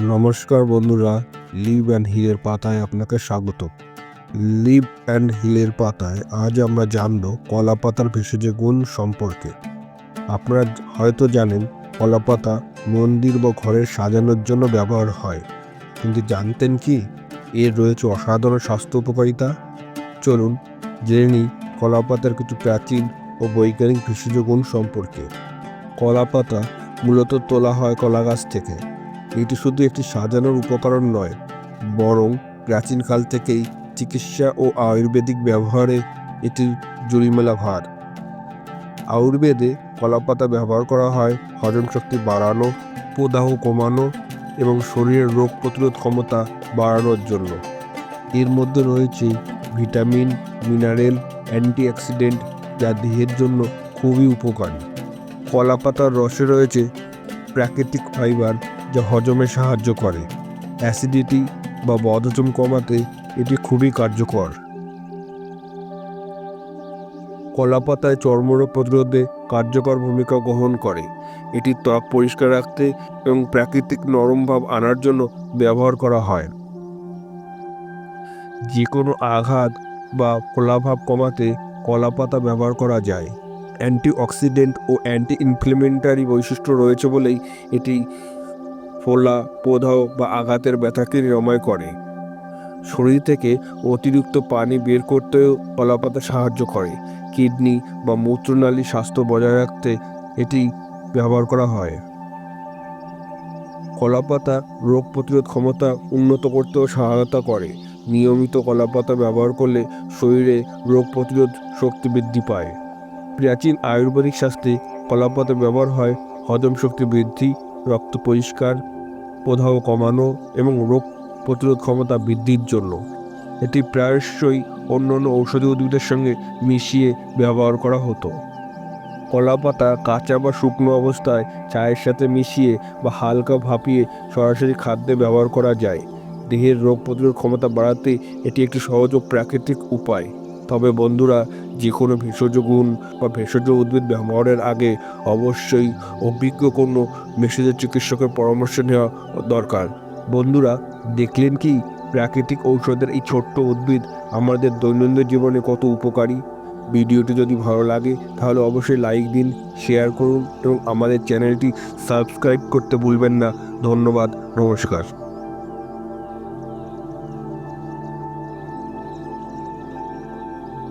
নমস্কার বন্ধুরা live and হিলের পাতায় আপনাকে স্বাগত। লিভ অ্যান্ড হিলের পাতায় আজ আমরা জানব কলা পাতার ভেষজ গুণ সম্পর্কে। আপনারা হয়তো জানেন, কলা পাতা মন্দির বা ঘরের সাজানোর জন্য ব্যবহার হয়। কিন্তু জানতেন কি? এর রয়েছে অসাধারণ স্বাস্থ্য উপকারিতা। চলুন, জেনে নিই কলা পাতার কিছু প্রাচীন ও বৈজ্ঞানিক ভেষজ গুণ সম্পর্কে। কলা পাতা মূলত তোলা হয় কলা গাছ থেকে। এটি শুধু একটি সাজানোর উপকরণ নয়, বরং প্রাচীনকাল থেকেই চিকিৎসা ও আয়ুর্বেদিক ব্যবহারে এটি জুড়িমেলা ভার। আয়ুর্বেদে কলাপাতা ব্যবহার করা হয়, হজম শক্তি বাড়ানো, প্রদাহ কমানো এবং শরীরের রোগ প্রতিরোধ ক্ষমতা বাড়ানোর জন্য। এর মধ্যে রয়েছে ভিটামিন, মিনারেল, অ্যান্টিঅক্সিডেন্ট যা দেহের জন্য খুবই উপকারী। কলা পাতার রসে রয়েছে প্রাকৃতিক ফাইবার যা হজমে সাহায্য করে। অ্যাসিডিটি বা বদহজম কমাতে এটি খুবই কার্যকর। কলা পাতায় চর্মরোগ প্রতিরোধে কার্যকর ভূমিকা গ্রহণ করে। এটি ত্বক পরিষ্কার রাখতে এবং প্রাকৃতিক নরম ভাব আনার জন্য ব্যবহার করা হয়। যে কোনো আঘাত বা কোলাভাব কমাতে কলা পাতা ব্যবহার করা যায়। অ্যান্টিঅক্সিডেন্ট ও অ্যান্টি ইনফ্লেমেন্টারি বৈশিষ্ট্য রয়েছে বলেই এটি ফোলা, প্রদাহ বা আঘাতের ব্যথাকে নিরাময় করে? শরীর থেকে অতিরিক্ত পানি বের করতেও কলাপাতা সাহায্য করে। কিডনি বা মূত্রনালী স্বাস্থ্য বজায় রাখতে এটি ব্যবহার করা হয়। কলাপাতা রোগ প্রতিরোধ ক্ষমতা উন্নত করতেও সহায়তা করে। নিয়মিত কলাপাতা ব্যবহার করলে শরীরে রোগ প্রতিরোধ শক্তি বৃদ্ধি পায়। প্রাচীন আয়ুর্বেদিক শাস্ত্রে কলাপাতা ব্যবহার হয়, হজম শক্তি বৃদ্ধি রক্ত পরিষ্কার, প্রদাহ কমানো এবং রোগ প্রতিরোধ ক্ষমতা বৃদ্ধির জন্য। এটি প্রায়শই অন্য অন্য ঔষধি উদ্ভিদের সঙ্গে মিশিয়ে ব্যবহার করা হতো। কলা পাতা, কাঁচা বা শুকনো অবস্থায় চায়ের সাথে মিশিয়ে বা হালকা ভাপিয়ে সরাসরি খাদ্যে ব্যবহার করা যায়। দেহের রোগ প্রতিরোধ ক্ষমতা বাড়াতে এটি একটি সহজ ও প্রাকৃতিক উপায়। তবে বন্ধুরা যে কোনো ভেষজ গুণ বা ভেষজ উদ্ভিদ ব্যবহারের আগে অবশ্যই অভিজ্ঞ কোনো ভেষজ চিকিৎসকের পরামর্শ নেওয়া দরকার। বন্ধুরা, দেখলেন কি? প্রাকৃতিক ঔষধের এই ছোট্ট উদ্ভিদ আমাদের দৈনন্দিন জীবনে কত উপকারী? ভিডিওটি যদি ভালো লাগে, তাহলে অবশ্যই লাইক দিন, শেয়ার করুন এবং আমাদের চ্যানেলটি সাবস্ক্রাইব করতে ভুলবেন না। ধন্যবাদ, নমস্কার।